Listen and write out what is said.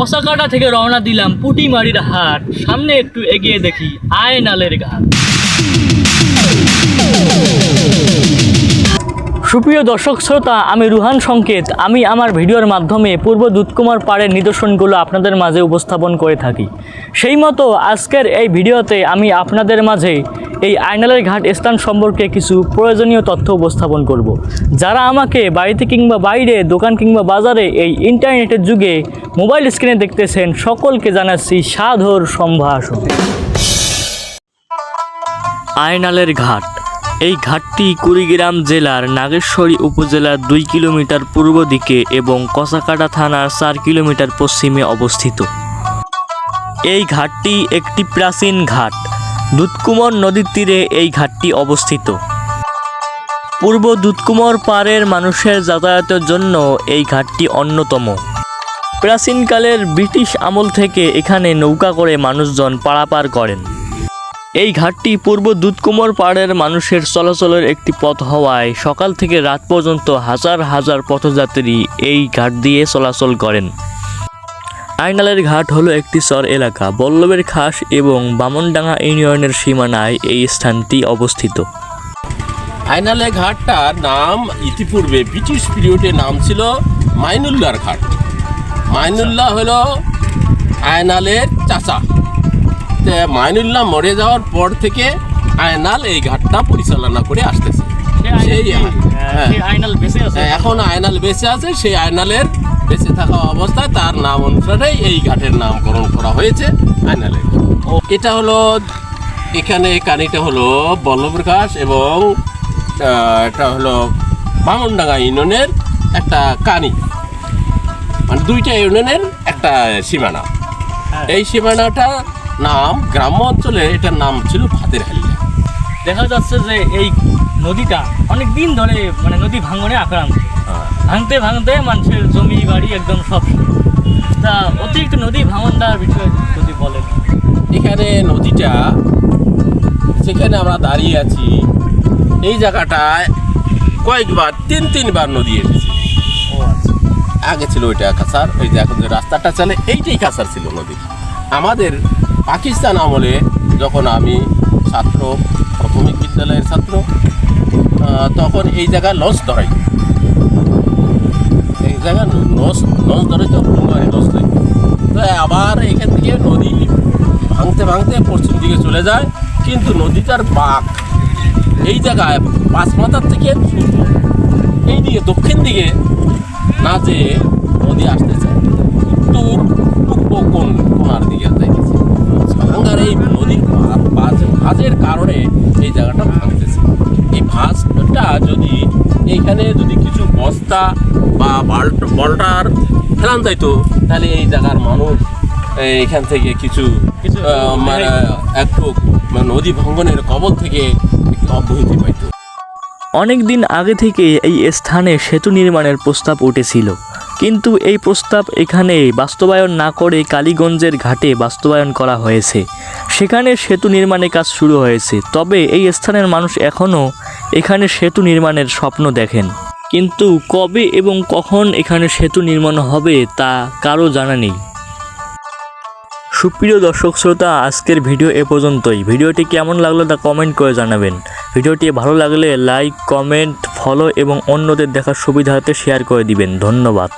কসাকাটা থেকে রওনা দিলাম পুটিমারির হাট। সামনে একটু এগিয়ে দেখি আয়নালের ঘাট। সুপ্রিয় দর্শক শ্রোতা, আমি রুহান সংকেত। আমি আমার ভিডিওর মাধ্যমে পূর্ব দুধকুমার পাড়ের নিদর্শনগুলো আপনাদের মাঝে উপস্থাপন করে থাকি। সেই মতো আজকের এই ভিডিওতে আমি আপনাদের মাঝে এই আয়নালের ঘাট স্থান সম্পর্কে কিছু প্রয়োজনীয় তথ্য উপস্থাপন করব। যারা আমাকে বাড়িতে কিংবা বাইরে, দোকান কিংবা বাজারে এই ইন্টারনেটের যুগে মোবাইল স্ক্রিনে দেখতেছেন, সকলকে জানাচ্ছি সাধর সম্ভাষণ। আয়নালের ঘাট। এই ঘাটটি কুড়িগ্রাম জেলার নাগেশ্বরী উপজেলার দুই কিলোমিটার পূর্ব দিকে এবং কসাকাটা থানার চার কিলোমিটার পশ্চিমে অবস্থিত। এই ঘাটটি একটি প্রাচীন ঘাট। দুধকুমর নদীর তীরে এই ঘাটটি অবস্থিত। পূর্ব দুধকুমর পাড়ের মানুষের যাতায়াতের জন্য এই ঘাটটি অন্যতম। প্রাচীনকালের ব্রিটিশ আমল থেকে এখানে নৌকা করে মানুষজন পারাপার করেন। এই ঘাটটি পূর্ব দুধকুমর পাড়ের মানুষের চলাচলের একটি পথ হওয়ায় সকাল থেকে রাত পর্যন্ত হাজার হাজার পথযাত্রী এই ঘাট দিয়ে চলাচল করেন। আইনালের ঘাট হলো একটি চর এলাকা। বল্লভের খাস এবং বামনডাঙ্গা ইউনিয়নের সীমানায় এই স্থানটি অবস্থিত। আইনালে ঘাটটার নাম ইতিপূর্বে ব্রিটিশ পিরিয়ডে নাম ছিল মাইনুল্লাহর ঘাট। মাইনুল্লাহ হলো আয়নালের চাচা। মাইনুল্লাহ মরে যাওয়ার পর থেকে আয়নাল এই ঘাটটা পরিচালনা করে আসতেছে। সেই হ্যাঁ। আছে। হ্যাঁ, এখন আয়নাল বেঁচে আছে সেই আয়নালের বেঁচে থাকা অবস্থায় তার নাম অনুসারে এই ঘাটের নামকরণ করা হয়েছে আয়নালের। ও। এটা হলো এখানে কানিটা হলো বল্লভের ঘাস এবং এটা হলো বামনডাঙ্গা ইউনিয়নের একটা কানি। মানে দুইটা ইউনিয়নের একটা সীমানা। হ্যাঁ। এই সীমানাটার নাম গ্রাম্য অঞ্চলে এটার নাম ছিল ভাতের হালিয়া দেখা যাচ্ছে যে এই নদীটা অনেক দিন ধরে মানে নদী ভাঙনে আক্রান্ত। ভাঙতে ভাঙতে মানুষের জমি বাড়ি একদম সব তা অতিরিক্ত নদী ভাঙন দেওয়ার বিষয়ে যদি বলেন। এখানে নদীটা সেখানে আমরা দাঁড়িয়ে আছি। এই জায়গাটায় কয়েকবার তিন তিনবার নদী এসেছে। ও আচ্ছা। আগে ছিল ওইটা কাছার ওই যে এখন যে রাস্তাটা চলে এইটাই কাছার ছিল নদী। আমাদের পাকিস্তান আমলে যখন আমি ছাত্র, প্রাথমিক বিদ্যালয়ের ছাত্র তখন এই জায়গায় লঞ্চ ধরাই। এই জায়গায় লঞ্চ লঞ্চ ধরে কুমারী লঞ্চ ধরে তো আবার এখান থেকে নদী ভাঙতে ভাঙতে পশ্চিম দিকে চলে যায়, কিন্তু নদীটার বাঁক এই জায়গায় পাঁচ মাথার থেকে এই দিকে দক্ষিণ দিকে না যে নদী আসতেছে উত্তর কারণে এই জায়গাটা ভাঙতেছে। এই ভাঁজটা যদি এইখানে যদি কিছু বস্তা বা বাল্ট বল্টার ফেলান যাইতো তাহলে এই জায়গার মানুষ এইখান থেকে কিছু কিছু মানে একটু মানে নদী ভঙ্গনের কবল থেকে একটু অব্যাহতি পাইতো। অনেক দিন আগে থেকে এই স্থানে সেতু নির্মাণের প্রস্তাব উঠেছিল। কিন্তু এই প্রস্তাব এখানে বাস্তবায়ন না করে কালীগঞ্জের ঘাটে বাস্তবায়ন করা হয়েছে। সেখানে সেতু নির্মাণের কাজ শুরু হয়েছে। তবে এই স্থানের মানুষ এখনও এখানে সেতু নির্মাণের স্বপ্ন দেখেন। কিন্তু কবে এবং কখন এখানে সেতু নির্মাণ হবে তা কারও জানা নেই। সুপ্রিয় দর্শক শ্রোতা, আজকের ভিডিও এ পর্যন্তই। ভিডিওটি কেমন লাগল তা কমেন্ট করে জানাবেন। ভিডিওটি ভালো লাগলে লাইক কমেন্ট ফলো এবং অন্যদের দেখার সুবিধার্থে শেয়ার করে দিবেন। ধন্যবাদ।